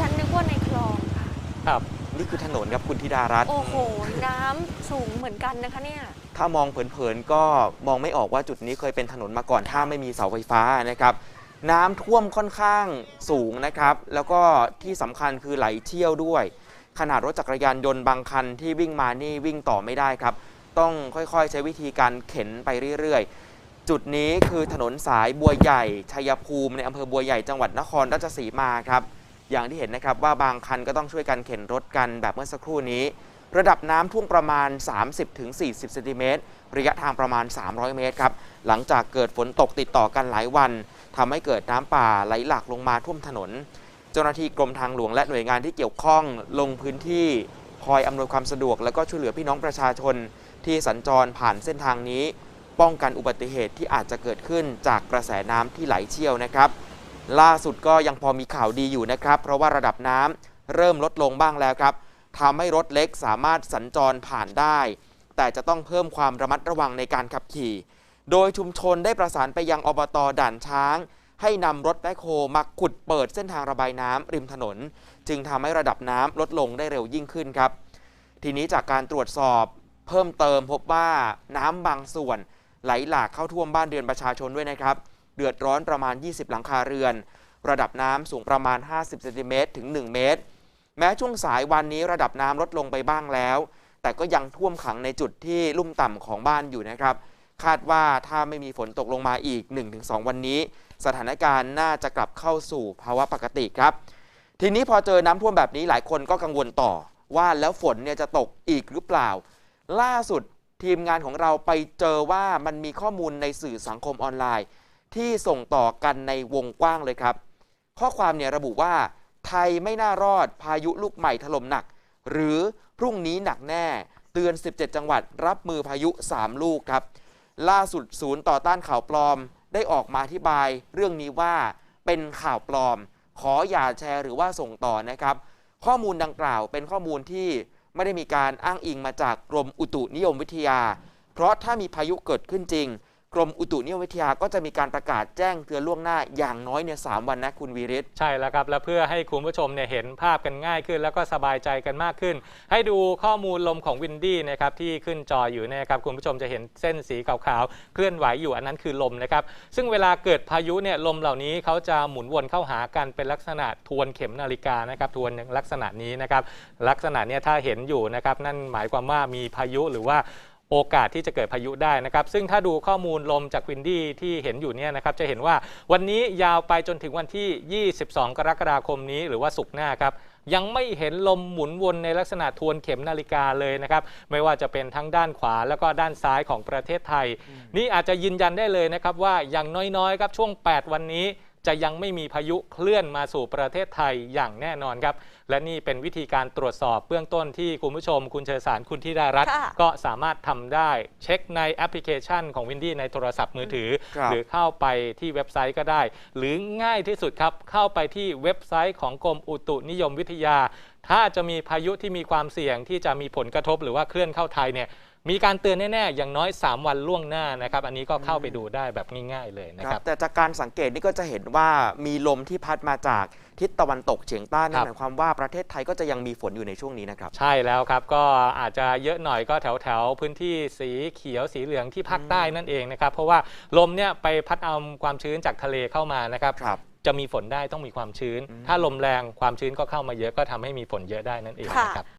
ฉันนึกว่าในคลองค่ะ ครับนี่คือถนนครับคุณธิดารัตน์โอ้โห น้ำสูงเหมือนกันนะคะเนี่ย ถ้ามองเผินๆก็มองไม่ออกว่าจุดนี้เคยเป็นถนนมาก่อนถ้าไม่มีเสาไฟฟ้านะครับ น้ำท่วมค่อนข้างสูงนะครับ แล้วก็ที่สำคัญคือไหลเชี่ยวด้วย ขนาดรถจักรยานยนต์บางคันที่วิ่งมานี่วิ่งต่อไม่ได้ครับ ต้องค่อยๆ ใช้วิธีการเข็นไปเรื่อยๆ จุดนี้คือถนนสายบัวใหญ่ชัยภูมิในอำเภอบัวใหญ่จังหวัดนครราชสีมาครับ อย่างที่เห็นนะครับว่าบางคันก็ต้องช่วยกันเข็นรถกันแบบเมื่อสักครู่นี้ ระดับน้ำท่วมประมาณ 30-40 เซนติเมตรระยะทางประมาณ 300 เมตรครับ หลังจากเกิดฝนตกติดต่อกันหลายวันทำให้เกิดน้ำป่าไหลหลากลงมาท่วมถนน เจ้าหน้าที่กรมทางหลวงและหน่วยงานที่เกี่ยวข้องลงพื้นที่คอยอำนวยความสะดวก และก็ช่วยเหลือพี่น้องประชาชน ที่สัญจรผ่านเส้นทางนี้ ป้องกันอุบัติเหตุที่อาจจะเกิดขึ้นจากกระแสน้ำที่ไหลเชี่ยวนะครับ ล่าสุดก็ยังพอมีข่าวดีอยู่นะครับ เพราะว่าระดับน้ำเริ่มลดลงบ้างแล้วครับทำให้รถเล็กสามารถสัญจรผ่านได้ แต่จะต้องเพิ่มความระมัดระวังในการขับขี่ โดยชุมชนได้ประสานไปยังอบตด่านช้าง ให้นำรถแบคโฮมาขุดเปิดเส้นทางระบายน้ำริมถนน จึงทำให้ระดับน้ำลดลงได้เร็วยิ่งขึ้นครับ ทีนี้จากการตรวจสอบเพิ่มเติมพบว่าน้ำบางส่วนไหลหลากเข้าท่วมบ้านเรือนประชาชนด้วยนะครับ เดือดร้อนประมาณ 20 หลังคาเรือน ระดับน้ำสูงประมาณ 50เซนติเมตรถึง 1 เมตร แม้ช่วงสายวันนี้ระดับน้ำลดลงไปบ้างแล้ว แต่ก็ยังท่วมขังในจุดที่ลุ่มต่ำของบ้านอยู่นะครับ คาดว่าถ้าไม่มีฝนตกลงมาอีก 1-2 วันนี้ สถานการณ์น่าจะกลับเข้าสู่ภาวะปกติครับ ทีนี้พอเจอน้ำท่วมแบบนี้หลายคนก็กังวลต่อ ว่าแล้วฝนเนี่ยจะตกอีกหรือเปล่า ล่าสุดทีมงานของเราไปเจอว่ามันมีข้อมูลในสื่อสังคมออนไลน์ ที่ส่งต่อกันในวงกว้างเลยครับ ข้อความเนี่ยระบุว่า ไทยไม่น่ารอดพายุลูกใหม่ถล่มหนัก หรือพรุ่งนี้หนักแน่ เตือน 17 จังหวัด รับมือพายุ 3 ลูกครับ ล่าสุดศูนย์ต่อต้านข่าวปลอม ได้ออกมาอธิบาย เรื่องนี้ว่าเป็นข่าวปลอม ขออย่าแชร์หรือว่าส่งต่อนะครับ ข้อมูลดังกล่าวเป็นข้อมูลที่ไม่ได้มีการอ้างอิงมาจากกรมอุตุนิยมวิทยา เพราะถ้ามีพายุเกิดขึ้นจริง กรมอุตุนิยมวิทยาก็จะมีการประกาศแจ้งเตือนล่วงหน้าอย่างน้อยเนี่ยสามวันนะคุณวีริศใช่แล้วครับ และเพื่อให้คุณผู้ชมเนี่ยเห็นภาพกันง่ายขึ้น แล้วก็สบายใจกันมากขึ้น ให้ดูข้อมูลลมของวินดี้นะครับที่ขึ้นจออยู่นะครับคุณผู้ชมจะเห็นเส้นสีขาวๆเคลื่อนไหวอยู่อันนั้นคือลมนะครับซึ่งเวลาเกิดพายุเนี่ยลมเหล่านี้เขาจะหมุนวนเข้าหากันเป็นลักษณะทวนเข็มนาฬิกานะครับทวนลักษณะนี้นะครับลักษณะเนี้ยถ้าเห็นอยู่นะครับนั่นหมายความว่ามีพายุหรือว่า โอกาสที่จะเกิดพายุได้นะครับ ซึ่งถ้าดูข้อมูลลมจากวินดี้ที่เห็นอยู่เนี่ยนะครับ จะเห็นว่าวันนี้ยาวไปจนถึงวันที่ 22 กรกฎาคมนี้หรือว่าศุกร์หน้าครับยังไม่เห็นลมหมุนวนในลักษณะทวนเข็มนาฬิกาเลยนะครับ ไม่ว่าจะเป็นทั้งด้านขวาแล้วก็ด้านซ้ายของประเทศไทย นี่อาจจะยืนยันได้เลยนะครับว่าอย่างน้อยๆครับช่วง 8 วันนี้จะยังไม่มีพายุเคลื่อนมาสู่ประเทศไทยอย่างแน่นอนครับ และนี่เป็นวิธีการตรวจสอบเบื้องต้นที่คุณผู้ชม คุณเชอสารคุณธิดารัตน์ค่ะก็สามารถทำได้เช็คในแอปพลิเคชันของ Windy ในโทรศัพท์มือถือ ครับ หรือเข้าไปที่เว็บไซต์ก็ได้ หรือง่ายที่สุดครับ เข้าไปที่เว็บไซต์ของกรมอุตุนิยมวิทยา ถ้าจะมีพายุที่มีความเสี่ยงที่จะมีผลกระทบหรือว่าเคลื่อนเข้าไทยเนี่ยมีการเตือนแน่ๆ อย่างน้อย 3 วันล่วงหน้านะครับ อันนี้ก็เข้าไปดูได้แบบง่ายๆเลยนะคครัรับ บ แต่จากการสังเกตนี่ก็จะเห็นว่ามีลมที่พัดมาจากทิศตะวันตกเฉียงใต้นั่ครันบหมายความว่าประเทศไทยก็จะยังมีฝนอยู่ในช่วงนี้นะครับ ใช่แล้วครับ ก็อาจจะเยอะหน่อยก็แถวแถวๆพื้นที่สีเขียวสีเหลืองที่ภาคใต้นั่นเองนะครับ เพราะว่าลมเนี่ยไปพัดเอาความชื้นจากทะเลเข้ามานะครับ ครับ จะมีฝนได้ต้องมีความชื้นอืมถ้าลมแรงความชื้นก็เข้ามาเยอะก็ทำให้มีฝนเยอะได้นั่นเองค่ะนะครับ